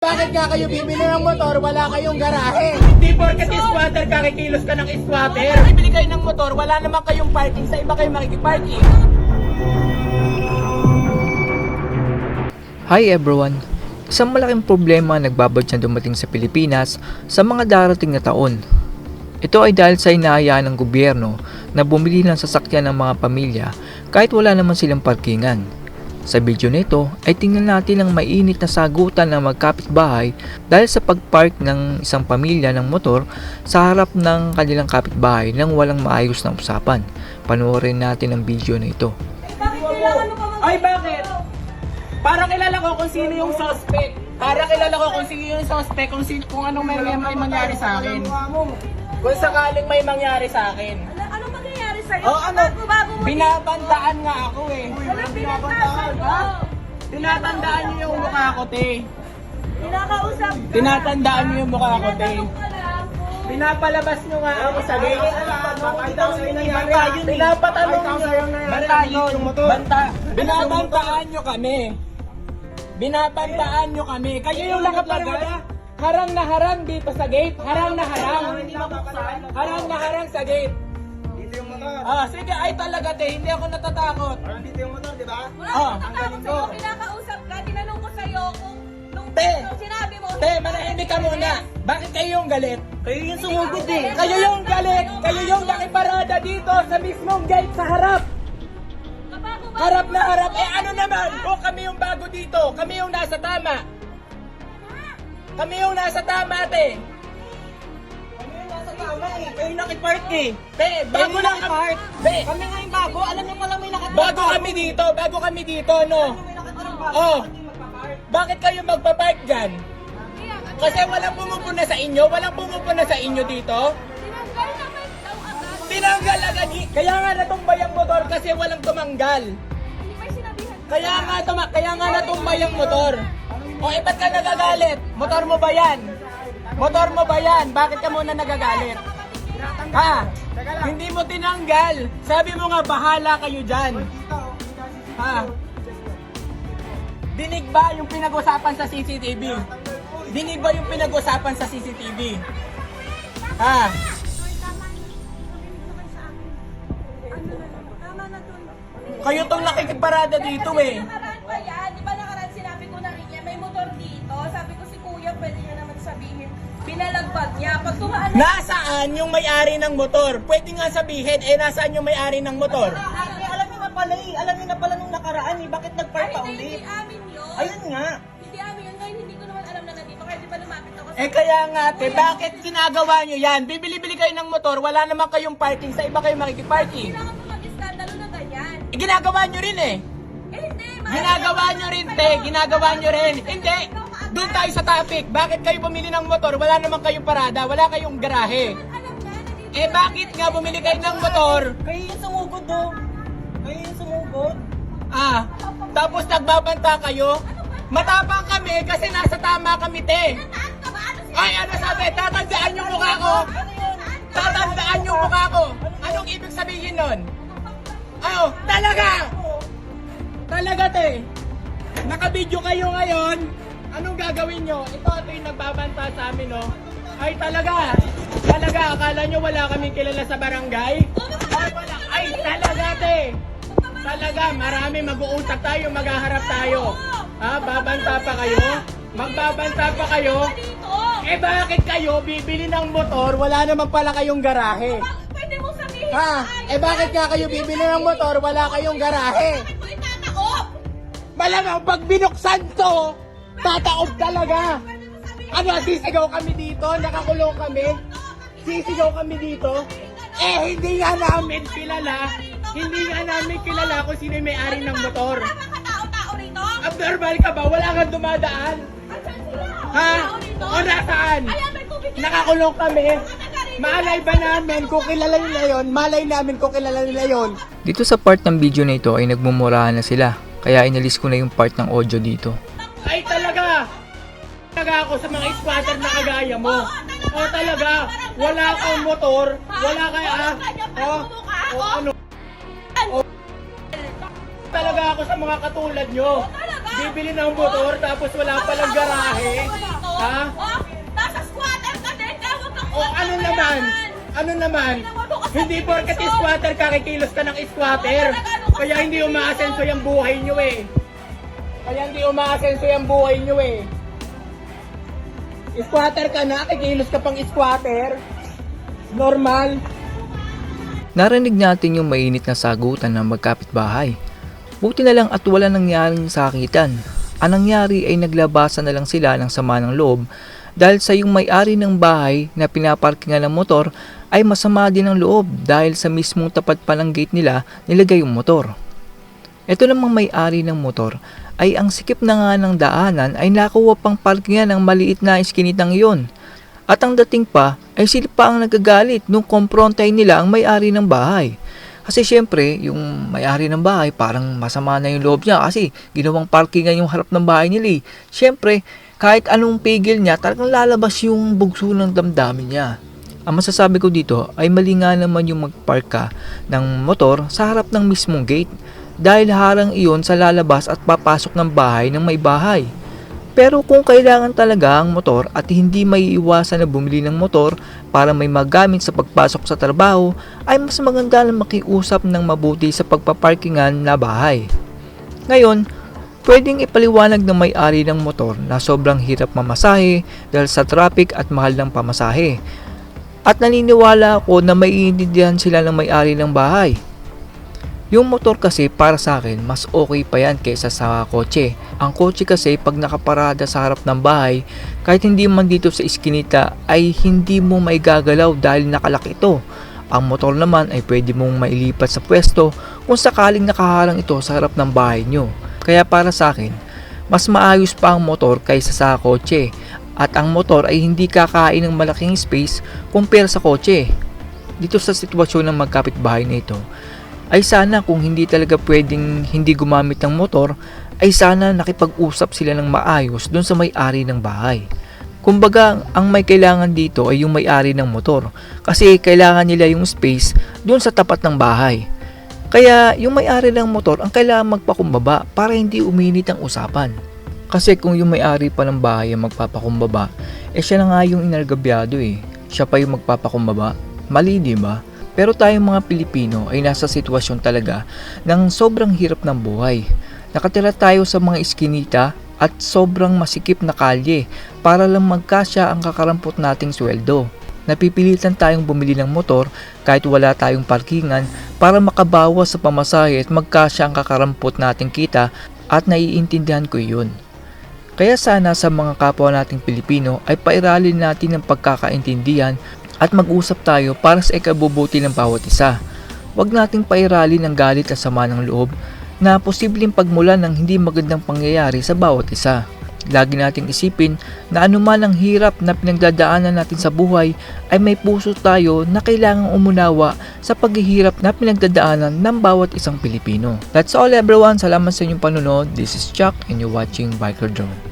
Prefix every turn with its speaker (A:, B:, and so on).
A: Bakit nga kayo bibili ng motor, wala kayong garahe?
B: Di porket squatter ka, kikilos ka ng squatter.
A: Bibili kayo ng motor, wala naman kayong parking, sa iba kayo makikiparking.
C: Hi everyone! Isang malaking problema ang nagbabad na dumating sa Pilipinas sa mga darating na taon. Ito ay dahil sa inaayaan ng gobyerno na bumili ng sasakyan ng mga pamilya kahit wala naman silang parkingan. Sa video nito ay tingnan natin ang mainit na sagutan ng magkapitbahay dahil sa pagpark ng isang pamilya ng motor sa harap ng kanilang kapitbahay nang walang maayos na usapan. Panoorin natin ang video na ito.
B: Ay, bakit? Para kilala ko kung sino yung suspect. Para kilala ko kung sino yung suspect, kung, sino, kung anong may, may, may mangyari sa akin. Kung sakaling may mangyari sa akin.
D: Ano, sa'yo?
B: Oh, ano?
D: Bago, bago mo.
B: Binabandaan nga ako eh.
D: Ano pinagtasan mo?
B: Tinatandaan niyo yung mukha ko, te.
D: Kinakausap ka.
B: Tinatandaan niyo yung mukha ko, te.
D: Tinatanong ka lang.
B: Pinapalabas nyo nga ako sa gate. Eh. Pinapatanong nyo. Banta yun. Banta. Binabantaan nyo kami. Binabantaan nyo kami. Kayo yung nakaparada. Harang na harang dito sa gate. Harang na harang. Harang na harang sa gate. Ah, sige, ay talaga te, hindi ako natatakot.
D: Wala
B: Oh,
D: akong natakot sa'yo. Kinakausap ka. Tinanong ko sa'yo kung nung,
B: Te.
D: nung sinabi mo.
B: Te, manahimik ka muna. Bakit kayo yung galit?
D: Kayo yung sumugod eh.
B: Kayo yung galit. Kayo yung nakiparada dito sa mismong gate sa harap.
D: Ba?
B: Harap na harap. Eh ano naman? Kung kami yung bago dito, kami yung nasa tama. Kami yung nasa tama, te.
E: Kayo nakipark eh.
B: Te, bago lang kami. Te,
E: Kami nga yung bago, alam niyo pala may nakapark.
B: bago kami dito, bago kami dito, no? Oh. Bakit kayo magpapark dyan? Kasi walang pumupuna sa inyo? Walang pumupuna sa inyo dito?
D: Tinanggal agad.
B: Tinanggal agad. y- Kaya nga natumbay ang motor kasi walang tumanggal. Kaya nga, tuma kaya nga natumbay ang motor. O, eh, ba't ka nagagalit? Motor mo ba yan? Motor mo ba yan? Bakit ka muna nagagalit? Ha? Hindi mo tinanggal. Sabi mo nga, bahala kayo dyan. Ha? Dinig ba yung pinag-usapan sa CCTV? Dinig ba yung pinag-usapan sa CCTV? Ha? Kayo tong nakikiparada dito eh.
D: Nakaraan pa yan. Di nakaraan sinabi ko na rin niya, may motor dito. Sabi ko si kuya, pwede niya naman sabihin. Pinalagbag niya. Pag tumaan na
B: Nasaan yung may-ari ng motor? Pwede nga sabihin, eh nasaan yung may-ari ng motor?
E: Ate, alam niyo na pala eh. Alam niyo na pala nung nakaraan eh. Bakit nagpark
D: Ay,
E: pa
D: hindi,
E: ulit?
D: hindi amin yun.
E: Ayun nga.
D: Hindi amin yun. Ngayon, hindi ko naman alam na nandito. Kaya di ba lumapit ako sa...
B: Eh kaya nga te, bakit ginagawa nyo yan? Bibili-bili kayo ng motor, wala naman kayong parking, sa iba kayo makikiparking.
D: Kailangan mo mag-iskandalo na ganyan.
B: Eh, ginagawa nyo rin eh.
D: Eh, hindi.
B: Ginagawa nyo rin te, ginagawa nyo rin. Hindi. Doon tayo sa topic. Bakit kayo bumili ng motor? Wala naman kayong parada, wala kayong garahe. Eh bakit nga bumili kayo ng motor?
E: Kayo yung sumugod do. Kayo yung sumugod.
B: Ah, tapos nagbabanta kayo? Matapang kami kasi nasa tama kami te. Ay, ano sabi? Tatandaan yung mukha ko. Tatandaan yung mukha ko. Anong ibig sabihin nun? Ano? Talaga! Talaga, te. Nakabidyo kayo ngayon. Anong gagawin nyo? Ito, ito yung nagbabanta sa amin, no? Ay, talaga. Talaga, akala nyo wala kaming kilala sa barangay? Ay, wala. Ay, talaga, te. Talaga, marami mag-uusap tayo, maghaharap tayo. Ha, babanta pa kayo? Magbabanta pa kayo? Eh bakit kayo bibili ng motor, wala naman pala kayong garahe?
D: Pwede mo sabihin.
B: Ha? Eh bakit nga kayo bibili ng motor, wala kayong garahe? Malamang pag binuksan to, tataob talaga. Ano, sisigaw kami dito? Nakakulong kami? Sisigaw kami dito? Eh, hindi nga namin kilala. Hindi nga namin kilala kung sino yung may-ari ng motor.
D: Katao-tao rito?
B: Abnormal ka ba? Wala kang dumadaan? Ha?
D: Tao?
B: O nasaan? Nakakulong kami. Malay ba namin kung kilala nila yon? Malay namin kung kilala nila yon.
C: Dito sa part ng video na ito ay nagmumurahan na sila, kaya inalis ko na yung part ng audio dito.
B: Ay talaga! Talaga ako sa mga squatter na kagaya mo. O talaga, wala kang motor, wala kang ah, o, o ano, o, talaga ako sa mga katulad nyo. Bibili ng motor tapos wala palang garahe. Ha?
D: Oh, nasa squatter ka din. Huwag kang
B: O ano naman? Ano naman? Hindi porkat squatter ka, kikilos ka ng squatter. Kaya hindi umaasenso yung buhay nyo eh. Kaya hindi umaasenso yung buhay nyo eh. Squatter ka na, kikilos ka pang squatter. Normal.
C: Narinig natin yung mainit na sagutan ng magkapitbahay. Buti na lang at wala nangyaring sakitan. Ang nangyari ay naglabasan na lang sila ng sama ng loob dahil sa yung may-ari ng bahay na pinaparkingan ng motor ay masama din ang loob dahil sa mismong tapat pa ng gate nila nilagay yung motor. Ito namang may-ari ng motor ay ang sikip na nga ng daanan ay nakuha pang parkingan ng maliit na iskinitang iyon. At ang dating pa ay sila pa ang nagagalit nung komprontay nila ang may-ari ng bahay. Kasi syempre, yung may-ari ng bahay parang masama na yung loob niya kasi ginawang parkingan yung harap ng bahay nila. eh. Syempre, kahit anong pigil niya, talagang lalabas yung bugso ng damdamin niya. Ang masasabi ko dito ay mali nga naman yung magpark ka ng motor sa harap ng mismong gate dahil harang iyon sa lalabas at papasok ng bahay ng may bahay. Pero kung kailangan talaga ang motor at hindi may iwasan na bumili ng motor para may magamit sa pagpasok sa trabaho, ay mas maganda na makiusap ng mabuti sa pagpaparkingan na bahay. Ngayon, pwedeng ipaliwanag ng may-ari ng motor na sobrang hirap mamasahe dahil sa traffic at mahal ng pamasahe. At naniniwala ako na maiintindihan sila ng may-ari ng bahay. Yung motor kasi para sa akin, mas okay pa yan kaysa sa kotse. Ang kotse kasi pag nakaparada sa harap ng bahay, kahit hindi man dito sa iskinita ay hindi mo maigagalaw dahil nakalak ito. Ang motor naman ay pwede mong mailipat sa pwesto kung sakaling nakaharang ito sa harap ng bahay nyo. Kaya para sa akin, mas maayos pa ang motor kaysa sa kotse. At ang motor ay hindi kakain ng malaking space kumpara sa kotse. Dito sa sitwasyon ng magkapitbahay na ito, ay sana kung hindi talaga pwedeng hindi gumamit ng motor, ay sana nakipag-usap sila ng maayos doon sa may-ari ng bahay. Kumbaga, ang may kailangan dito ay yung may-ari ng motor kasi kailangan nila yung space doon sa tapat ng bahay. Kaya yung may-ari ng motor ang kailangan magpakumbaba para hindi uminit ang usapan. Kasi kung yung may-ari pa ng bahay ang magpapakumbaba, eh siya na nga yung inargabyado eh. Siya pa yung magpapakumbaba. Mali, di ba? Pero tayong mga Pilipino ay nasa sitwasyon talaga ng sobrang hirap ng buhay. Nakatira tayo sa mga iskinita at sobrang masikip na kalye para lang magkasya ang kakarampot nating sweldo. Napipilitan tayong bumili ng motor kahit wala tayong parkingan para makabawas sa pamasahe at magkasya ang kakarampot nating kita at naiintindihan ko yun. Kaya sana sa mga kapwa nating Pilipino ay pairalin natin ang pagkakaintindihan at mag-usap tayo para sa ikabubuti ng bawat isa. Huwag nating pairalin ang galit at sama ng loob na posibleng pagmulan ng hindi magandang pangyayari sa bawat isa. Lagi nating isipin na anuman ang hirap na pinagdadaanan natin sa buhay ay may puso tayo na kailangang umunawa sa paghihirap na pinagdadaanan ng bawat isang Pilipino. That's all everyone. Salamat sa inyong panunod. This is Chuck and you're watching Biker Drone.